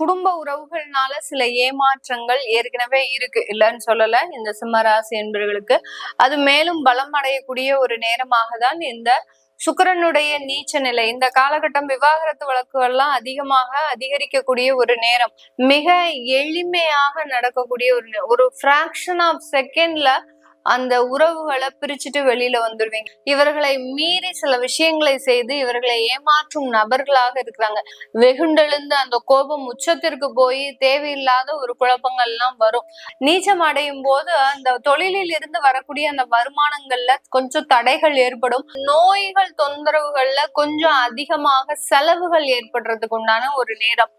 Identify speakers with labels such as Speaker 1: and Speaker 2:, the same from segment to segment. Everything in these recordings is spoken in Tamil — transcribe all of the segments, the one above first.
Speaker 1: குடும்ப உறவுகள்னால சில ஏமாற்றங்கள் ஏற்கனவே இருக்கு. இல்லைன்னு சொல்லல. இந்த சிம்மராசி என்பவர்களுக்கு அது மேலும் பலம் அடையக்கூடிய ஒரு நேரமாக தான் இந்த சுக்கரனுடைய நீச்ச நிலை. இந்த காலகட்டம் விவாகரத்து வழக்குகள்லாம் அதிகமாக அதிகரிக்கக்கூடிய ஒரு நேரம். மிக எளிமையாக நடக்கக்கூடிய ஒரு ஒரு ஃப்ராக்ஷன் ஆஃப் செகண்ட்ல அந்த உறவுகளை பிரிச்சுட்டு வெளியில வந்துடுவீங்க இவர்களை மீறி சில விஷயங்களை செய்து இவர்களை ஏமாற்றும் நபர்களாக இருக்கிறாங்க. வெகுண்டெழுந்து அந்த கோபம் உச்சத்திற்கு போய் தேவையில்லாத ஒரு குழப்பங்கள் எல்லாம் வரும். நீச்சம் அடையும் போது அந்த தொழிலில் இருந்து வரக்கூடிய அந்த வருமானங்கள்ல கொஞ்சம் தடைகள் ஏற்படும். நோய்கள் தொந்தரவுகள்ல கொஞ்சம் அதிகமாக செலவுகள் ஏற்படுறதுக்கு உண்டான ஒரு நேரம்.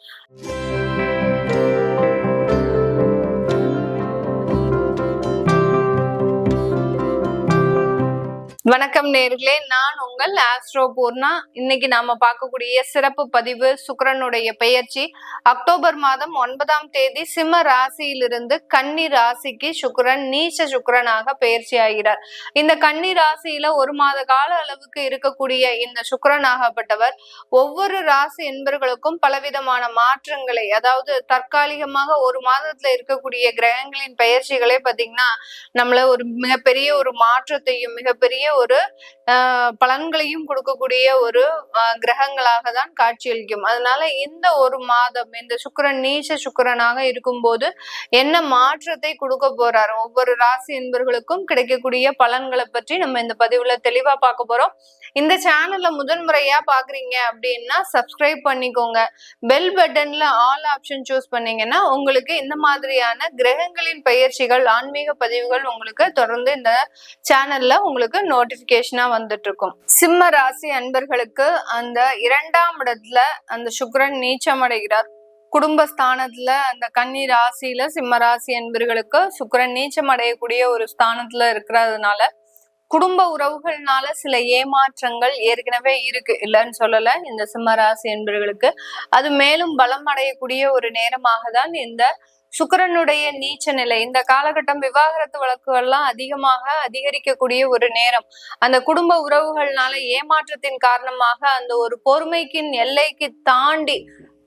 Speaker 1: வணக்கம் நேர்களே. நான் உங்கள் ஆஸ்ட்ரோ பூர்ணா. இன்னைக்கு நாம பார்க்கக்கூடிய சிறப்பு பதிவு சுக்கிரனுடைய பெயர்ச்சி. அக்டோபர் மாதம் ஒன்பதாம் தேதி சிம்ம ராசியிலிருந்து கன்னி ராசிக்கு சுக்கரன் நீச்ச சுக்கரனாக பெயர்ச்சி ஆகிறார். இந்த கன்னி ராசியில ஒரு மாத கால அளவுக்கு இருக்கக்கூடிய இந்த சுக்கரனாகப்பட்டவர் ஒவ்வொரு ராசி என்பர்களுக்கும் பலவிதமான மாற்றங்களை அதாவது தற்காலிகமாக ஒரு மாதத்துல இருக்கக்கூடிய கிரகங்களின் பெயர்ச்சிகளே பாத்தீங்கன்னா நம்மள ஒரு மிகப்பெரிய ஒரு மாற்றத்தையும் மிகப்பெரிய ஒரு ஆஹ் பலன்களையும் கொடுக்கக்கூடிய ஒரு கிரகங்களாக தான் காட்சியளிக்கும். அதனால இந்த ஒரு மாதம் இந்த சுக்கரன் நீச்ச சுக்கரனாக இருக்கும்போது என்ன மாற்றத்தை கொடுக்க போறாரு? ஒவ்வொரு ராசி என்பர்களுக்கும் கிடைக்கக்கூடிய பலன்களை பற்றி நம்ம இந்த பதிவுல தெளிவா பார்க்க போறோம். இந்த சேனல்ல முதன்முறையா பாக்குறீங்க அப்படின்னா சப்ஸ்கிரைப் பண்ணிக்கோங்க. பெல் பட்டன்ல ஆல் ஆப்ஷன் சூஸ் பண்ணீங்கன்னா உங்களுக்கு இந்த மாதிரியான கிரகங்களின் பயிற்சிகள் ஆன்மீக பதிவுகள் உங்களுக்கு தொடர்ந்து இந்த சேனல்ல உங்களுக்கு நோட் நோட்டிபிகேஷனா வந்துட்டு இருக்கும் சிம்ம ராசி அன்பர்களுக்கு அந்த இரண்டாம் இடத்துல அந்த சுக்கிரன் நீச்சம் அடைகிறார் குடும்பஸ்தானத்துல அந்த கன்னி ராசியில சிம்ம ராசி அன்பர்களுக்கு சுக்கிரன் நீச்சம் அடையக்கூடிய ஒரு ஸ்தானத்துல இருக்கிறதுனால குடும்ப உறவுகள்னால சில ஏமாற்றங்கள் ஏற்கனவே இருக்கு. இல்லைன்னு சொல்லல இந்த சிம்ம ராசி என்பவர்களுக்கு அது மேலும் பலம் அடையக்கூடிய ஒரு நேரமாக தான் இந்த சுக்கரனுடைய நீச்ச நிலை. இந்த காலகட்டம் விவாகரத்து வழக்குகள்லாம் அதிகமாக அதிகரிக்கக்கூடிய ஒரு நேரம். அந்த குடும்ப உறவுகள்னால ஏமாற்றத்தின் காரணமாக அந்த ஒரு பொறுமைக்கின் எல்லைக்கு தாண்டி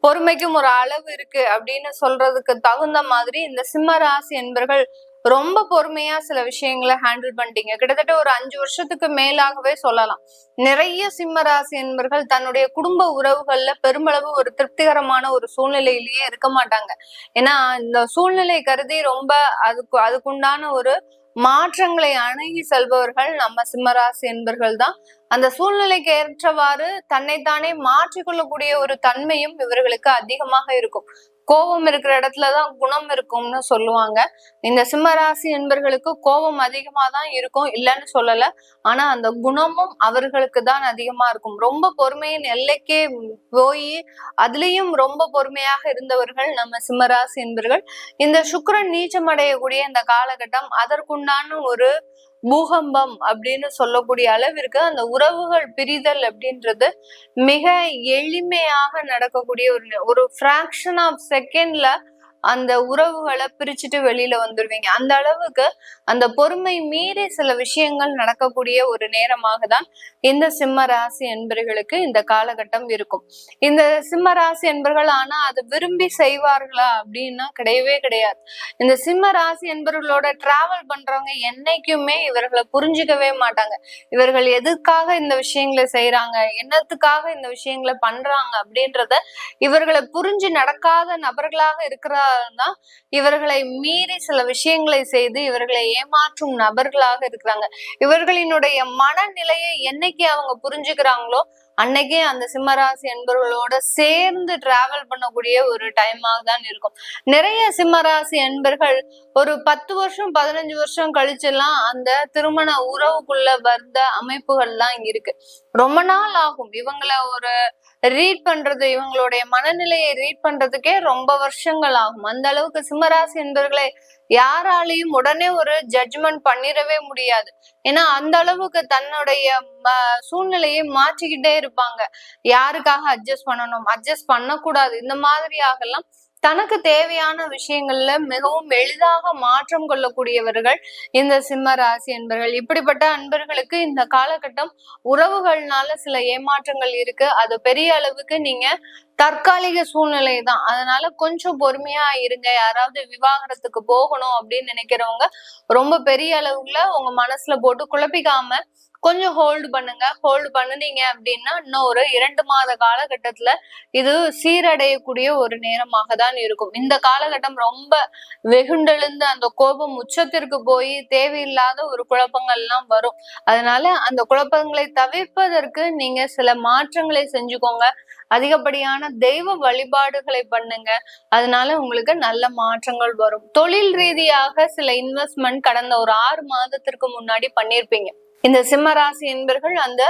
Speaker 1: பொறுமைக்கும் ஒரு அளவு இருக்கு அப்படின்னு சொல்றதுக்கு தகுந்த மாதிரி இந்த சிம்ம ராசி என்பர்கள் ரொம்ப பொறுமையா சில விஷயங்களை ஹேண்டில் பண்ணிட்டீங்க. கிட்டத்தட்ட ஒரு அஞ்சு வருஷத்துக்கு மேலாகவே சொல்லலாம். நிறைய சிம்ம ராசி என்பர்கள் தன்னுடைய குடும்ப உறவுகள்ல பெருமளவு ஒரு திருப்திகரமான ஒரு சூழ்நிலையிலேயே இருக்க மாட்டாங்க. ஏன்னா இந்த சூழ்நிலை கருதி ரொம்ப அதுக்கு அதுக்குண்டான ஒரு மாற்றங்களை அணுகி செல்பவர்கள் நம்ம சிம்மராசி என்பர்கள் தான். அந்த சூழ்நிலைக்கு ஏற்றவாறு தன்னைத்தானே மாற்றிக்கொள்ளக்கூடிய ஒரு தன்மையும் இவர்களுக்கு அதிகமாக இருக்கும். கோபம் இருக்கிற இடத்துலதான் குணம் இருக்கும்னு சொல்லுவாங்க. இந்த சிம்மராசி என்பர்களுக்கு கோபம் அதிகமா தான் இருக்கும் இல்லைன்னு சொல்லல. ஆனா அந்த குணமும் அவர்களுக்கு தான் அதிகமா இருக்கும். ரொம்ப பொறுமையின் எல்லைக்கே போய் அதுலயும் ரொம்ப பொறுமையாக இருந்தவர்கள் நம்ம சிம்மராசி என்பர்கள். இந்த சுக்கரன் நீச்சம் அடையக்கூடிய இந்த காலகட்டம் அதற்குண்டான ஒரு பூகம்பம் அப்படின்னு சொல்லக்கூடிய அளவிற்கு அந்த உறவுகள் பிரிதல் அப்படின்றது மிக எளிமையாக நடக்கக்கூடிய ஒரு ஒரு ஃபிராக்ஷன் ஆஃப் செகண்ட்ல அந்த உறவுகளை பிரிச்சுட்டு வெளியில வந்துடுவீங்க அந்த அளவுக்கு அந்த பொறுமை மீறி சில விஷயங்கள் நடக்கக்கூடிய ஒரு நேரமாக தான் இந்த சிம்ம ராசி என்பர்களுக்கு இந்த காலகட்டம் இருக்கும். இந்த சிம்ம ராசி என்பர்கள் ஆனா அதை விரும்பி செய்வார்களா அப்படின்னா கிடையவே கிடையாது. இந்த சிம்ம ராசி என்பர்களோட டிராவல் பண்றவங்க என்னைக்குமே இவர்களை புரிஞ்சுக்கவே மாட்டாங்க. இவர்கள் எதுக்காக இந்த விஷயங்களை செய்யறாங்க என்னத்துக்காக இந்த விஷயங்களை பண்றாங்க அப்படின்றத இவர்களை புரிஞ்சு நடக்காத நபர்களாக இருக்கிறாருன்னா இவர்களை மீறி சில விஷயங்களை செய்து இவர்களை ஏமாற்றும் நபர்களாக இருக்கிறாங்க. இவர்களினுடைய மனநிலையை என்னைக்கு அவங்க புரிஞ்சுக்கிறாங்களோ அன்னைக்கே அந்த சிம்மராசி என்பர்களோட சேர்ந்து டிராவல் பண்ணக்கூடிய ஒரு டைமாக தான் இருக்கும். நிறைய சிம்மராசி என்பர்கள் ஒரு பத்து வருஷம் பதினஞ்சு வருஷம் கழிச்செல்லாம் அந்த திருமண உறவுக்குள்ள வந்த அமைப்புகள்லாம் இங்க இருக்கு. ரொம்ப நாள் ஆகும். இவங்கள ஒரு ரீட் பண்றது இவங்களுடைய மனநிலையை ரீட் பண்றதுக்கே ரொம்ப வருஷங்கள் ஆகும். அந்த அளவுக்கு சிம்மராசி என்பர்களை யாராலையும் உடனே ஒரு ஜட்ஜ்மெண்ட் பண்ணிடவே முடியாது. ஏன்னா அந்த அளவுக்கு தன்னுடைய ம- சூழ்நிலையை மாற்றிக்கிட்டே இருப்பாங்க. யாருக்காக அட்ஜஸ்ட் பண்ணணும்? அட்ஜஸ்ட் பண்ணக்கூடாது. இந்த மாதிரியாகலாம் தனக்கு தேவையான விஷயங்கள்ல மிகவும் எளிதாக மாற்றம் கொள்ளக்கூடியவர்கள் இந்த சிம்ம ராசி என்பர்கள். இப்படிப்பட்ட அன்பர்களுக்கு இந்த காலகட்டம் உறவுகள்னால சில ஏமாற்றங்கள் இருக்கு. அது பெரிய அளவுக்கு நீங்க தற்காலிக சூழ்நிலை தான். அதனால கொஞ்சம் பொறுமையா இருங்க. யாராவது விவாகரத்துக்கு போகணும் அப்படின்னு நினைக்கிறவங்க ரொம்ப பெரிய அளவுல உங்க மனசுல போட்டு குழப்பிக்காம கொஞ்சம் ஹோல்டு பண்ணுங்க. ஹோல்டு பண்ணுனீங்க அப்படின்னா இன்னும் ஒரு இரண்டு மாத காலகட்டத்துல இது சீரடையக்கூடிய ஒரு நேரமாக தான் இருக்கும். இந்த காலகட்டம் ரொம்ப வெகுண்டெழுந்து அந்த கோபம் உச்சத்திற்கு போய் தேவையில்லாத ஒரு குழப்பங்கள்லாம் வரும். அதனால அந்த குழப்பங்களை தவிர்ப்பதற்கு நீங்க சில மாற்றங்களை செஞ்சுக்கோங்க. அதிகப்படியான தெய்வ வழிபாடுகளை பண்ணுங்க. அதனால உங்களுக்கு நல்ல மாற்றங்கள் வரும். தொழில் ரீதியாக சில இன்வெஸ்ட்மெண்ட் கடந்த ஒரு ஆறு மாதத்திற்கு முன்னாடி பண்ணியிருப்பீங்க இந்த சிம்ம ராசி என்பர்கள் அந்த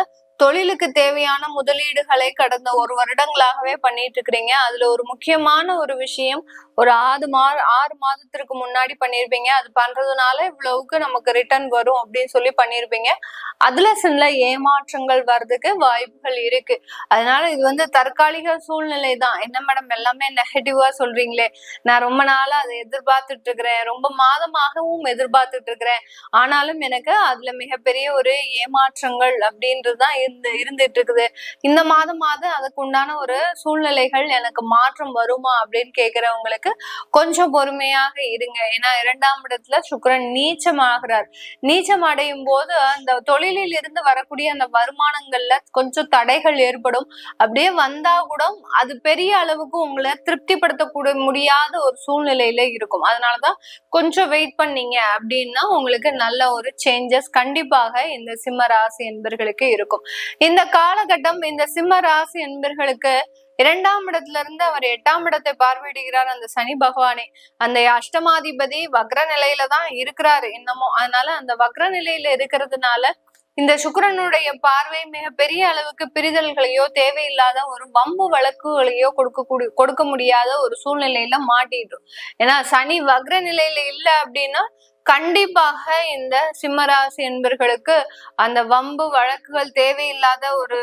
Speaker 1: தொழிலுக்கு தேவையான முதலீடுகளை கடந்த ஒரு வருடங்களாகவே பண்ணிட்டு இருக்கிறீங்க அதுல ஒரு முக்கியமான ஒரு விஷயம் ஒரு ஆறு மா ஆறு மாதத்திற்கு முன்னாடி பண்ணிருப்பீங்க. அது பண்றதுனால இவ்வளவுக்கு நமக்கு ரிட்டர்ன் வரும் அப்படின்னு சொல்லி பண்ணிருப்பீங்க. அதுல சில ஏமாற்றங்கள் வர்றதுக்கு வாய்ப்புகள் இருக்கு. அதனால இது வந்து தற்காலிக சூழ்நிலை தான். என்ன மேடம் எல்லாமே நெகட்டிவா சொல்றீங்களே. நான் ரொம்ப நாளா அதை எதிர்பார்த்துட்டு இருக்கிறேன் ரொம்ப மாதமாகவும் எதிர்பார்த்துட்டு இருக்கிறேன் ஆனாலும் எனக்கு அதுல மிகப்பெரிய ஒரு ஏமாற்றங்கள் அப்படின்றதுதான் இருந்து இருந்துட்டு இருக்குது. இந்த மாதம் மாதம் அதுக்கு உண்டான ஒரு சூழ்நிலைகள் எனக்கு மாற்றம் வருமா அப்படின்னு கேக்குறவங்களுக்கு கொஞ்சம் பொறுமையாக இருங்க. ஏன்னா இரண்டாம் இடத்துல சுக்கரன் நீச்சமாகிறார். நீச்சம் அடையும் போது அந்த தொழிலில் இருந்து வரக்கூடிய அந்த வருமானங்கள்ல கொஞ்சம் தடைகள் ஏற்படும். அப்படியே வந்தா கூட அது பெரிய அளவுக்கு உங்களை திருப்திப்படுத்தக்கூட முடியாத ஒரு சூழ்நிலையில இருக்கும். அதனாலதான் கொஞ்சம் வெயிட் பண்ணீங்க அப்படின்னா உங்களுக்கு நல்ல ஒரு சேஞ்சஸ் கண்டிப்பாக இந்த சிம்ம ராசி என்பர்களுக்கு இருக்கும். இந்த காலகட்டம் இந்த சிம்ம ராசி என்பர்களுக்கு இரண்டாம் இடத்துல இருந்து அவர் எட்டாம் இடத்தை பார்வையிடுகிறார். அந்த சனி பகவானே அந்த அஷ்டமாதிபதி வக்ர நிலையில தான் இருக்கிறாரு இன்னமும். அதனால அந்த வக்ர நிலையில இருக்கிறதுனால இந்த சுக்கரனுடைய பார்வை மிக பெரிய அளவுக்கு பிரிதல்களையோ தேவையில்லாத ஒரு வம்பு வழக்குகளையோ கொடுக்க கொடுக்க முடியாத ஒரு சூழ்நிலையில மாட்டிடும் ஏன்னா சனி வக்ர நிலையில இல்ல அப்படின்னா கண்டிப்பாக இந்த சிம்மராசி என்பர்களுக்கு அந்த வம்பு வழக்குகள் தேவையில்லாத ஒரு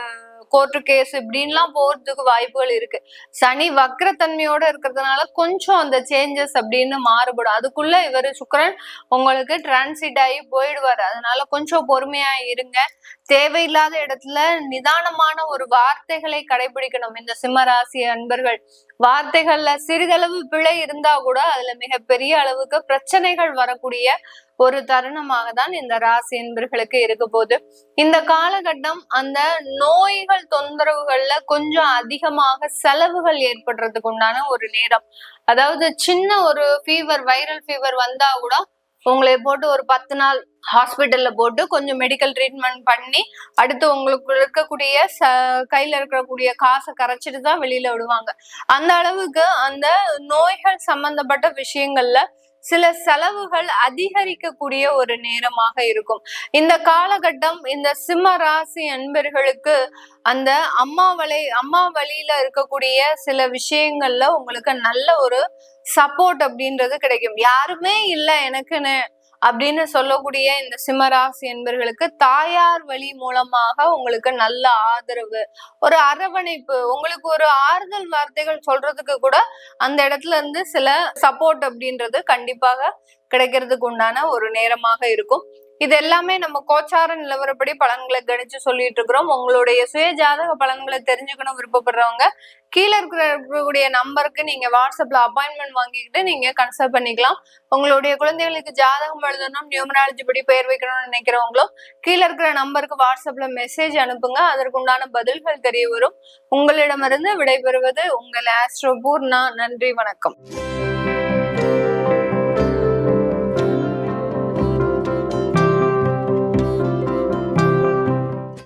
Speaker 1: கோர்ட்டு கேஸ் இப்படின்லாம் போறதுக்கு வாய்ப்புகள் இருக்கு. சனி வக்ரத்தன்மையோட இருக்கிறதுனால கொஞ்சம் அந்த சேஞ்சஸ் அப்படின்னு மாறுபடும். அதுக்குள்ள இவர் சுக்கரன் உங்களுக்கு டிரான்சிட் ஆகி போயிடுவாரு. அதனால கொஞ்சம் பொறுமையா இருங்க. தேவையில்லாத இடத்துல நிதானமான ஒரு வார்த்தைகளை கடைபிடிக்கணும். இந்த சிம்மராசி அன்பர்கள் வார்த்தைகள்ல சிறிதளவு பிழை இருந்தா கூட அதுல மிகப்பெரிய அளவுக்கு பிரச்சனைகள் வரக்கூடிய ஒரு தருணமாக தான் இந்த ராசி என்பர்களுக்கு இருக்க போது இந்த காலகட்டம் அந்த நோய்கள் தொந்தரவுகள்ல கொஞ்சம் அதிகமாக செலவுகள் ஏற்படுறதுக்கு உண்டான ஒரு நேரம். அதாவது சின்ன ஒரு ஃபீவர் வைரல் ஃபீவர் வந்தா கூட உங்களை போட்டு ஒரு பத்து நாள் ஹாஸ்பிட்டல்ல போட்டு கொஞ்சம் மெடிக்கல் ட்ரீட்மெண்ட் பண்ணி அடுத்து உங்களுக்கு இருக்கக்கூடிய ச கையில இருக்கக்கூடிய காசை கரைச்சிட்டு தான் வெளியில விடுவாங்க. அந்த அளவுக்கு அந்த நோய்கள் சம்பந்தப்பட்ட விஷயங்கள்ல சில செலவுகள் அதிகரிக்கக்கூடிய ஒரு நேரமாக இருக்கும். இந்த காலகட்டம் இந்த சிம்ம ராசி அன்பர்களுக்கு அந்த அம்மா வலை அம்மா வழியில இருக்கக்கூடிய சில விஷயங்கள்ல உங்களுக்கு நல்ல ஒரு சப்போர்ட் அப்படின்றது கிடைக்கும். யாருமே இல்லை எனக்குன்னு. அப்படின்னு சொல்லக்கூடிய இந்த சிம்மராசி என்பர்களுக்கு தாயார் வழி மூலமாக உங்களுக்கு நல்ல ஆதரவு ஒரு அரவணைப்பு உங்களுக்கு ஒரு ஆறுதல் வார்த்தைகள் சொல்றதுக்கு கூட அந்த இடத்துல இருந்து சில சப்போர்ட் அப்படின்றது கண்டிப்பாக கிடைக்கிறதுக்கு உண்டான ஒரு நேரமாக இருக்கும். இது எல்லாமே நம்ம கோச்சார நிலவரப்படி பலன்களை கணிச்சு சொல்லிட்டு இருக்கிறோம் உங்களுடைய சுய ஜாதக பலன்களை தெரிஞ்சுக்கணும் விருப்பப்படுறவங்க கீழே இருக்கக்கூடிய நம்பருக்கு நீங்க வாட்ஸ்அப்ல அப்பாயின்மெண்ட் வாங்கிக்கிட்டு நீங்க கன்சல்ட் பண்ணிக்கலாம். உங்களுடைய குழந்தைகளுக்கு ஜாதகம் எழுதணும் நியூமராலஜி படி பெயர் வைக்கணும்னு நினைக்கிறவங்களும் கீழே இருக்கிற நம்பருக்கு வாட்ஸ்அப்ல மெசேஜ் அனுப்புங்க. அதற்குண்டான பதில்கள் தெரிய வரும். உங்களிடமிருந்து விடைபெறுவது உங்கள் ஆஸ்ட்ரோ பூர்ணா நன்றி வணக்கம்.